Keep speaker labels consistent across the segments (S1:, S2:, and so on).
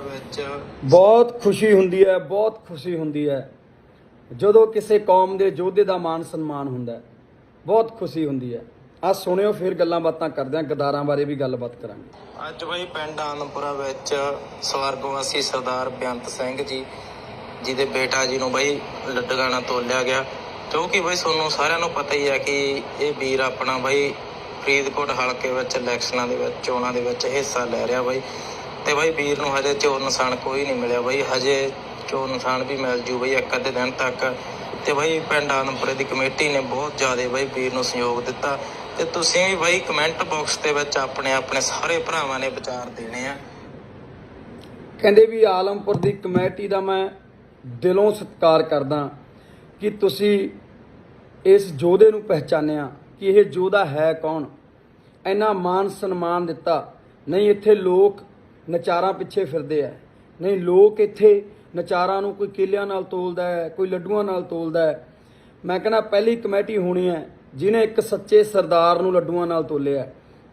S1: ਵਿੱਚ
S2: ਬਹੁਤ ਖੁਸ਼ੀ ਹੁੰਦੀ ਹੈ ਬਹੁਤ ਖੁਸ਼ੀ ਹੁੰਦੀ ਹੈ। ਜਦੋਂ ਕਿਸੇ ਕੌਮ ਦੇ ਯੋਧੇ ਦਾ ਮਾਨ ਸਨਮਾਨ ਹੁੰਦਾ ਹੈ ਬਹੁਤ ਖੁਸ਼ੀ ਹੁੰਦੀ ਹੈ। ਆ ਸੁਣਿਓ ਫਿਰ ਗੱਲਾਂ ਬਾਤਾਂ ਕਰਦੇ ਹਾਂ ਗਦਾਰਾਂ ਬਾਰੇ ਵੀ ਗੱਲਬਾਤ ਕਰਾਂਗੇ।
S1: ਅੱਜ ਬਈ ਪਿੰਡ ਆਨੰਦਪੁਰਾ ਵਿੱਚ ਸਵਰਗਵਾਸੀ ਸਰਦਾਰ ਬੇਅੰਤ ਸਿੰਘ ਜੀ ਜਿਹਦੇ ਬੇਟਾ ਜੀ ਨੂੰ ਬਈ ਲੱਡਗਾਣਾ ਤੋਲਿਆ ਗਿਆ। ਕਿਉਂਕਿ ਬਈ ਤੁਹਾਨੂੰ ਸਾਰਿਆਂ ਨੂੰ ਪਤਾ ਹੀ ਹੈ ਕਿ ਇਹ ਵੀਰ ਆਪਣਾ ਬਈ ਫਰੀਦਕੋਟ ਹਲਕੇ ਵਿੱਚ ਇਲੈਕਸ਼ਨਾਂ ਦੇ ਵਿੱਚ ਚੋਣਾਂ ਦੇ ਵਿੱਚ ਹਿੱਸਾ ਲੈ ਰਿਹਾ ਬਈ। ਤੇ ਬਈ ਵੀਰ ਨੂੰ ਹਜੇ ਚੋਰ ਨਿਸ਼ਾਨ ਕੋਈ ਨਹੀਂ ਮਿਲਿਆ ਬਈ, ਹਜੇ ਚੋਰ ਨਿਸ਼ਾਨ ਵੀ ਮਿਲ ਜੂ ਬਈ ਇੱਕ ਅੱਧੇ ਦਿਨ ਤੱਕ। ਤੇ ਬਈ ਪਿੰਡ ਆਨੰਦਪੁਰੇ ਦੀ ਕਮੇਟੀ ਨੇ ਬਹੁਤ ਜ਼ਿਆਦਾ ਬਾਈ ਵੀਰ ਨੂੰ ਸਹਿਯੋਗ ਦਿੱਤਾ। ਤੇ ਤੁਸੀਂ ਵੀ ਬਾਈ ਕਮੈਂਟ ਬਾਕਸ ਦੇ ਵਿੱਚ ਆਪਣੇ ਆਪਣੇ ਸਾਰੇ ਭਰਾਵਾਂ ਨੇ ਵਿਚਾਰ ਦੇਣੇ ਆ।
S2: ਕਹਿੰਦੇ ਵੀ ਆਲਮਪੁਰ ਦੀ ਕਮੇਟੀ ਦਾ ਮੈਂ ਦਿਲੋਂ ਸਤਿਕਾਰ ਕਰਦਾ ਕਿ ਤੁਸੀਂ ਇਸ ਯੋਧੇ ਨੂੰ ਪਹਿਚਾਨਿਆ ਕਿ ਇਹ ਯੋਧਾ ਹੈ ਕੌਣ? ਇੰਨਾ ਮਾਨ ਸਨਮਾਨ ਦਿੱਤਾ। ਨਹੀਂ, ਇੱਥੇ ਲੋਕ ਨਚਾਰਾਂ ਪਿੱਛੇ ਫਿਰਦੇ ਆ। ਨਹੀਂ, ਲੋਕ ਇੱਥੇ ਨਚਾਰਾਂ ਨੂੰ ਕੋਈ ਕਿਲਿਆਂ ਨਾਲ ਤੋਲਦਾ ਹੈ, ਕੋਈ ਲੱਡੂਆਂ ਨਾਲ ਤੋਲਦਾ ਹੈ। ਮੈਂ ਕਹਿੰਦਾ ਪਹਿਲੀ ਕਮੇਟੀ ਹੋਣੀ ਹੈ ਜਿਨੇ ਇੱਕ ਸੱਚੇ ਸਰਦਾਰ ਨੂੰ ਲੱਡੂਆਂ ਨਾਲ ਤੋਲਿਆ।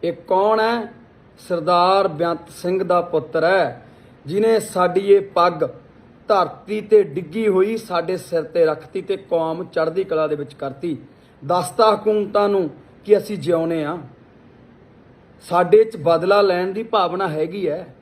S2: ਇਹ ਕੌਣ ਹੈ? ਸਰਦਾਰ ਬੇਅੰਤ ਸਿੰਘ ਦਾ ਪੁੱਤਰ ਹੈ ਜਿਨੇ ਸਾਡੀ ਇਹ ਪੱਗ ਧਰਤੀ ਤੇ ਡਿੱਗੀ ਹੋਈ ਸਾਡੇ ਸਿਰ ਤੇ ਰੱਖਤੀ ਤੇ ਕੌਮ ਚੜ੍ਹਦੀ ਕਲਾ ਦੇ ਵਿੱਚ ਕਰਤੀ। ਦਸਤਾ ਹਕੂਮਤਾਂ ਨੂੰ ਕਿ ਅਸੀਂ ਜਿਉਨੇ ਆ। ਸਾਡੇ 'ਚ ਬਦਲਾ ਲੈਣ ਦੀ ਭਾਵਨਾ ਹੈਗੀ ਹੈ।